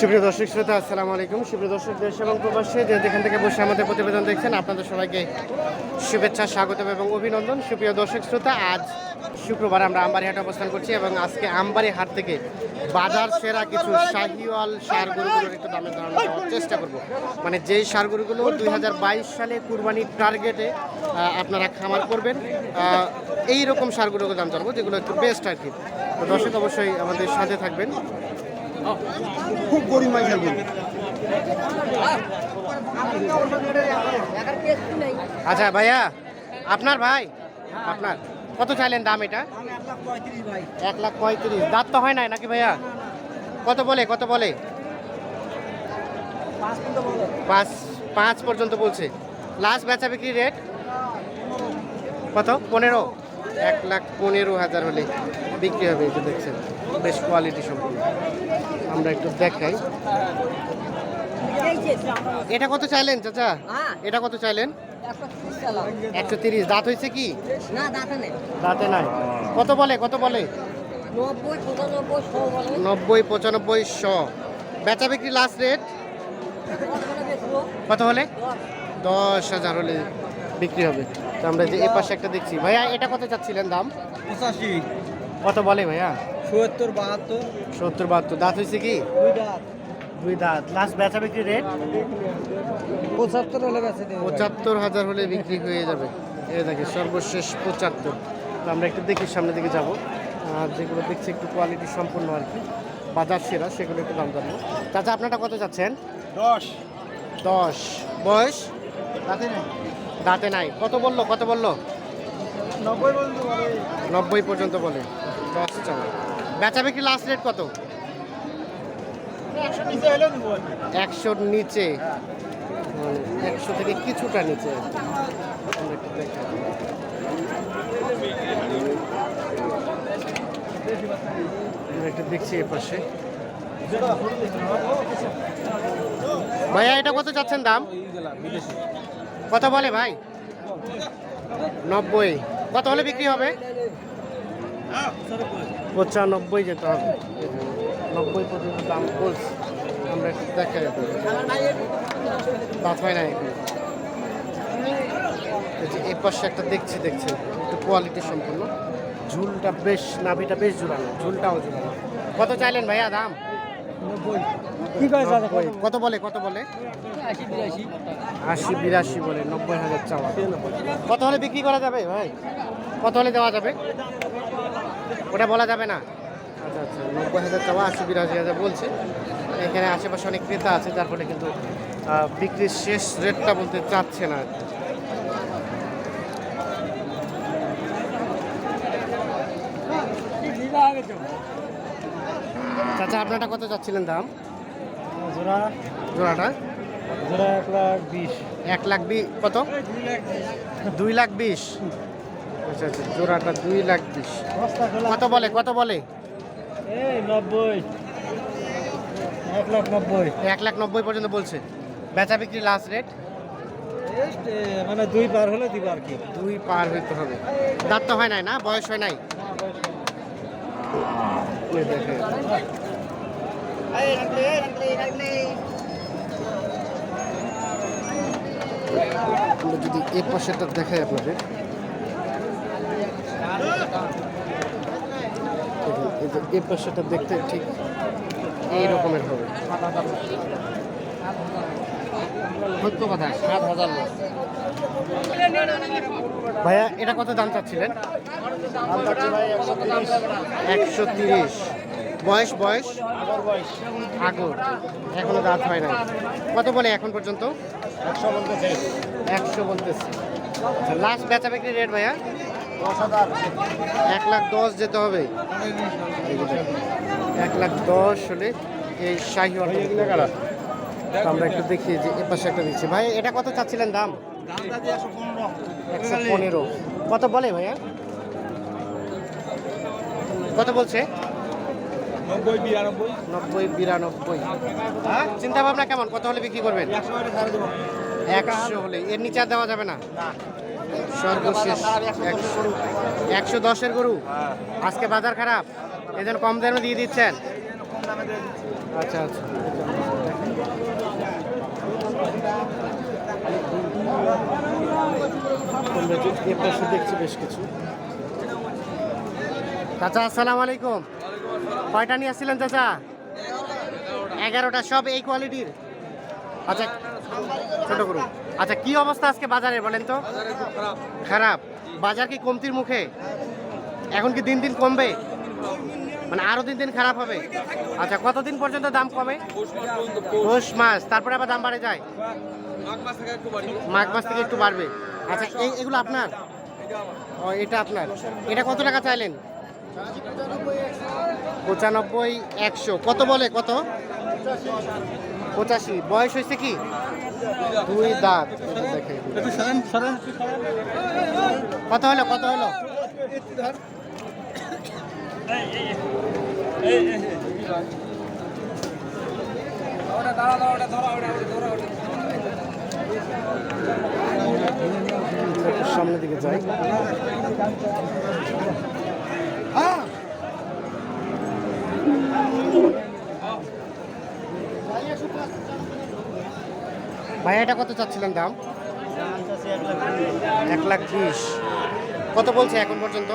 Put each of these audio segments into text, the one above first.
সুপ্রিয় দর্শক শ্রোতা, আসসালামু আলাইকুম। সুপ্রিয় দর্শক, দেশ এবং প্রবাসী, যে যেখান থেকে বসে আমাদের প্রতিবেদন দেখছেন, আপনাদের সবাইকে শুভেচ্ছা, স্বাগতম এবং অভিনন্দন। সুপ্রিয় দর্শক শ্রোতা, আজ শুক্রবার আমরা আমবাড়ি হাটে অবস্থান করছি এবং আজকে হাট থেকে বাজার সেরা কিছু শাহিওয়াল সার গরুগুলোর একটু দামের ধারণা দেওয়ার চেষ্টা করব। মানে যেই সার গরুগুলো দুই সালে কুরবানির টার্গেটে আপনারা খামার করবেন এই রকম সারগুলোর দাম জানব, যেগুলো একটু বেস্ট আর কি। তো দর্শক অবশ্যই আমাদের সাথে থাকবেন। খুব গরিব আচ্ছা ভাইয়া, আপনার ভাই? আপনার। কত চাইলেন দাম এটা? এক লাখ পঁয়ত্রিশ। দাঁত তো হয় নাই নাকি ভাইয়া? কত বলে কত বলে? পাঁচ পাঁচ পর্যন্ত বলছে। লাস্ট বেচা বিক্রি রেট কত? পনেরো? এক লাখ পনেরো হাজার হলে বিক্রি হবে এটা দেখছেন। বেশ কোয়ালিটি সম্পূর্ণ। আমরা একটু দেখাই। এটা কত চাইলেন চাচা? হ্যাঁ। এটা কত চাইলেন? একশো তিরিশ। দাঁত হয়েছে কি? না দাঁতে নাই। কত বলে কত বলে? নব্বই পঁচানব্বই শো বেচা বিক্রি লাস্ট রেট কত হলে? দশ দশ হাজার হলে বিক্রি হবে। তো আমরা যে এ পাশে একটা দেখছি। ভাইয়া এটা কত চাচ্ছিলেন দাম? পঁচাশি। কত বলে ভাইয়া? সত্তর বাহাত্তর। সত্তর বাহাত্তর। দাঁত হয়েছে কি? দুই দাঁত। দুই দাঁত। লাস্ট বেচা বিক্রি রেট পঁচাত্তর হলে গেছে পঁচাত্তর হাজার হলে বিক্রি হয়ে যাবে। এই দেখে সর্বশেষ পঁচাত্তর। তো আমরা একটু দেখি সামনের দিকে যাব। আর যেগুলো দেখছি একটু কোয়ালিটি সম্পূর্ণ আর কি। বাজার সেরা সেগুলো একটু দাম জানব। চাচা আপনারটা কত চাচ্ছেন দশ। দশ। বয়স? দাঁতে নাই। দাঁতে নাই। কত বলল? কত বলল? নব্বই বলতে পারে নব্বই পর্যন্ত বলে। দশ চাওয়া বেচা বিক্রি লাস্ট রেট কত? একশোর নিচে মানে একশো থেকে কিছুটা নিচে। একটু দেখছি এ পাশে। ভাইয়া এটা কত চাচ্ছেন দাম? কত বলে ভাই? নব্বই। কত হলে বিক্রি হবে? পঁচানব্বই যেতে হবে। নব্বই পর্যন্ত দাম বলছে। আমরা একটু দেখা যাবে দাঁত হয় না এই পাশে একটা দেখছি দেখছি। একটু কোয়ালিটি সম্পূর্ণ ঝুলটা বেশ নাভিটা বেশ ঝুলানো। ঝুলটাও ঝুলানো। কত চাইলেন ভাইয়া দাম? কত বলে কত বলে? আশি বিরাশি বলে নব্বই হাজার চাওয়া। কত হলে বিক্রি করা যাবে ভাই? কত হলে দেওয়া যাবে? ওটা বলা যাবে না। আচ্ছা আচ্ছা নব্বই হাজার চাওয়া আশি বিরাশি হাজার বলছে। এখানে আশেপাশে অনেক ক্রেতা আছে যার ফলে কিন্তু বিক্রির শেষ রেটটা বলতে চাচ্ছে না। চাচা আপনারটা কত চাচ্ছিলেন দাম? জোড়া? জোড়াটা? জোড়া এক লাখ বিশ। এক লাখ বি কত? দুই লাখ বিশ। আচ্ছা আচ্ছা জোড়াটা দুই লাখ বিশ। কত বলে কত বলে? এই নব্বই। এক লাখ নব্বই। এক লাখ নব্বই পর্যন্ত বলছে। বেচা বিক্রি লাস্ট রেট মানে দুই পার হলে দিব আর কি। দুই পার হইতে হবে। দাঁত তো হয় নাই না? বয়স হয় নাই? যদি এ পাশেটা দেখাই আপনাদের। এই পাশেটা দেখতে ঠিক এই রকমের হবে। সত্য কথা সাত হাজার ভাইয়া এটা কত দাম চাচ্ছিলেন? একশো তিরিশ। বয়স বয়স? আগর। এখনও দাঁত হয় না কত বলে এখন পর্যন্ত? একশো বলতেছে। একশো বলতেছে। লাস্ট বেচা বিক্রি রেট ভাইয়া? এক লাখ দশ যেতে হবে। এক লাখ দশ হলে এই শাহি আমরা একটু দেখি যে এ পাশে একটা দিচ্ছি। ভাই এটা কত চাচ্ছিলেন দাম? একশো পনেরো। কত বলে ভাইয়া? কত বলছে? নব্বই বিরানব্বই। নব্বই বিরানব্বই। চিন্তা ভাবনা কেমন? কত হলে বিক্রি করবেন? একশো হলে একশো হলে। এর নিচে আর দেওয়া যাবে না। সর্বশেষ একশো দশের গরু? আজকে বাজার খারাপ। জন্য কম দামে দিয়ে দিচ্ছেন। আচ্ছা আচ্ছা। এ পাশে দেখছি বেশ কিছু। চাচা আসসালামু আলাইকুম। কয়টা নিয়ে আসছিলেন চাচা? এগারোটা সব এই কোয়ালিটির? আচ্ছা ছোট করুন আচ্ছা কি অবস্থা আজকে বাজারে বলেন তো? খারাপ। বাজার কি কমতির মুখে? এখন কি দিন দিন কমবে? মানে আরও দিন দিন খারাপ হবে? আচ্ছা কতদিন পর্যন্ত দাম কমে? পৌষ মাস তারপরে আবার দাম বাড়ে যায়? মাঘ মাস থেকে একটু বাড়বে। আচ্ছা এই এগুলো আপনার? ও এটা আপনার। এটা কত টাকা চাইলেন? পঁচানব্বই একশো। কত বলে কত? পঁচাশি। বয়স হয়েছে কি? দুই দাঁত। কত হলো কত হলো? সামনের দিকে যাই। ভাই এটা কত চাচ্ছিলেন দাম? এক লাখ ত্রিশ কত বলছে এখন পর্যন্ত?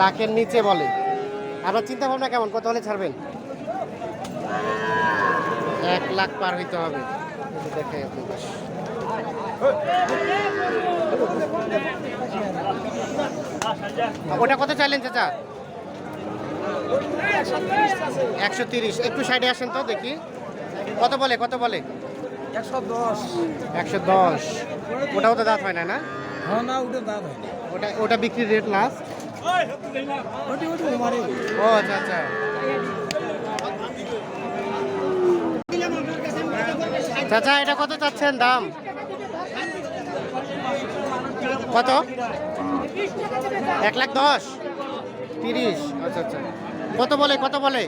লাখের নিচে। বলে। আপনার চিন্তা ভাবনা কেমন? কত হলে ছাড়বেন? এক লাখ পার হইতে হবে। দেখাই ওটা কত চাইলেন চাচা? একশো তিরিশ একটু সাইডে আসেন তো দেখি। কত বলে কত বলে? একশো দশ। একশো দশ। ওটাও তো দাঁত হয় না না? হ্যাঁ না ওটা দাঁত হয় ওটা ওটা বিক্রির রেট লাস্ট ও আচ্ছা আচ্ছা। চাচা এটা কত চাচ্ছেন দাম? কত? এক লাখ দশ। তিরিশ। আচ্ছা আচ্ছা। কত বলে কত বলে?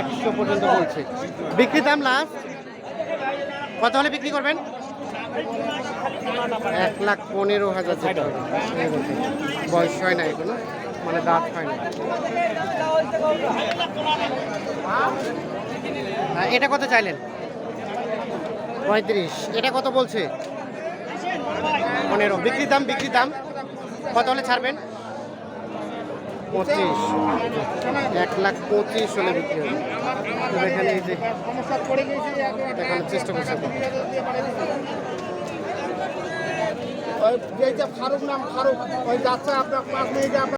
একশো পর্যন্ত বলছে। বিক্রি দাম লাস্ট কত হলে বিক্রি করবেন? এক লাখ পনেরো হাজার। বয়স হয় না এখনও মানে দাঁত হয় না। এটা কত চাইলেন? পঁয়ত্রিশ। এটা কত বলছে? পনেরো। বিক্রির দাম বিক্রির দাম কত হলে ছাড়বেন? পঁচিশ। এক লাখ পঁচিশ হলে বিক্রি হবে। তো এই যে চেষ্টা করছে ফারুক নাম ফারুক, ওই যাচ্ছে আপনার পাঁচ মিনিটে